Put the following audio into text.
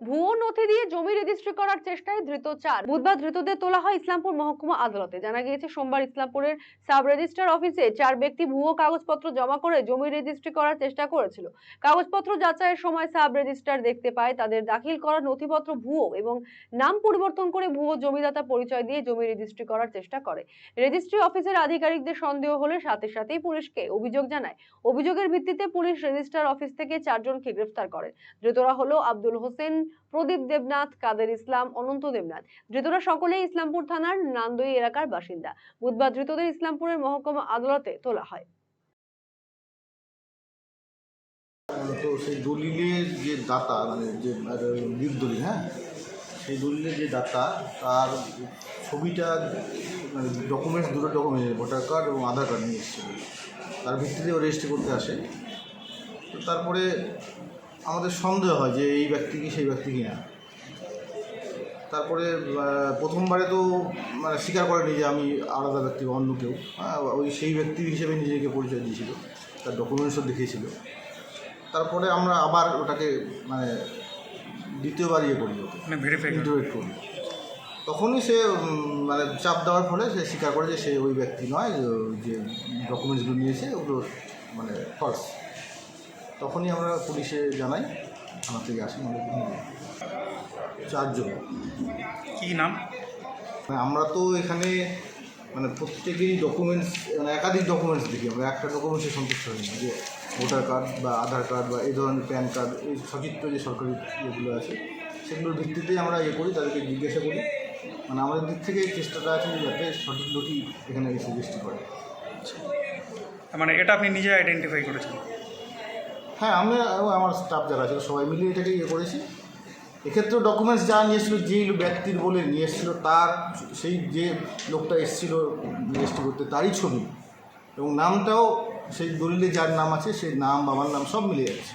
ভুয়ো নথি দিয়ে জমি রেজিস্ট্রি করার চেষ্টায় ধৃত চার। বুধবার ধৃতদের তোলা হয় ইসলামপুর মহকুমা আদালতে। জানা গিয়েছে, সোমবার ইসলামপুরের সাব রেজিস্ট্রার অফিসে চার ব্যক্তি ভুয়ো কাগজপত্র জমা করে জমি রেজিস্ট্রি করার চেষ্টা করেছিল। কাগজপত্র যাচাইয়ের সময় সাব রেজিস্ট্রার দেখতে পায়, তাদের দাখিল করা নথিপত্র ভুয়ো এবং নাম পরিবর্তন করে ভুয়ো জমিদাতা পরিচয় দিয়ে জমি রেজিস্ট্রি করার চেষ্টা করে। রেজিস্ট্রি অফিসের আধিকারিকদের সন্দেহ হলে সাথে সাথেই পুলিশকে অভিযোগ জানায়। অভিযোগের ভিত্তিতে পুলিশ রেজিস্ট্রার অফিস থেকে চারজনকে গ্রেফতার করে। ধৃতরা হলো আব্দুল হোসেন প্রদীপ দেবনাথ, কাদের ইসলাম, অনন্ত দেবনাথ। ধৃতরা সকলেই ইসলামপুর থানার নান্দই এলাকার বাসিন্দা। বুধবার ধৃতদের ইসলামপুরের মহকুমা আদালতে তোলা হয়। তো সেই দলিলের যে দাতা মানে যে দলিল হ্যাঁ? সেই দলিলের যে দাতা, তার ছবিটা মানে ডকুমেন্টস দুটো ডকুমেন্ট ভোটার কার্ড এবং আধার কার্ড নিয়ে এসেছিল। তার ভিত্তিতে ও রেজিস্ট্রি করতে আসে। তো তারপরে আমাদের সন্দেহ হয় যে এই ব্যক্তি কি সেই ব্যক্তি কি না। তারপরে প্রথমবারে তো মানে স্বীকার করেনি যে আমি আলাদা ব্যক্তি বা অন্য কেউ। ওই সেই ব্যক্তি হিসেবে নিজেকে পরিচয় দিয়েছিল তার ডকুমেন্টসও দেখিয়েছিল। তারপরে আমরা আবার ওটাকে মানে দ্বিতীয়বার ইয়ে করি ওকে। মানে ভেরিফাই ইন্টারভিউ করি। তখনই সে মানে চাপ দেওয়ার ফলে সে স্বীকার করে যে সে ওই ব্যক্তি নয় যে- যে ডকুমেন্টসগুলো নিয়েছে ওগুলো মানে ফলস তখনই আমরা পুলিশে জানাই থানা থেকে আসি আমাদের নিয়ে চারজন। কি নাম? মানে আমরা তো এখানে মানে প্রত্যেকেরই ডকুমেন্টস মানে একাধিক ডকুমেন্টস দেখি। আমরা একটা ডকুমেন্টসে সন্তুষ্ট হই না যে ভোটার কার্ড বা আধার কার্ড বা এই ধরনের প্যান কার্ড এই সচিত্র যে সরকারি ইয়েগুলো আছে সেগুলোর ভিত্তিতেই আমরা ইয়ে করি তাদেরকে জিজ্ঞাসা করি। মানে আমাদের দিক থেকে চেষ্টাটা আছে যাতে সঠিক লোকই এখানে এসে রেজিস্ট্রি করে। মানে এটা আপনি নিজে আইডেন্টিফাই করেছেন? হ্যাঁ আমি আমার স্টাফ যারা আছে সবাই মিলে এটাকে ইয়ে করেছি। এক্ষেত্রে ডকুমেন্টস যা নিয়ে এসেছিল, যেই ব্যক্তির বলে নিয়ে এসেছিল, তার সেই যে লোকটা এসেছিল রেজিস্ট্রি করতে তারই ছবি। এবং নামটাও সেই দলিলে যার নাম আছে, সেই নাম, বাবার নাম সব মিলে যাচ্ছে।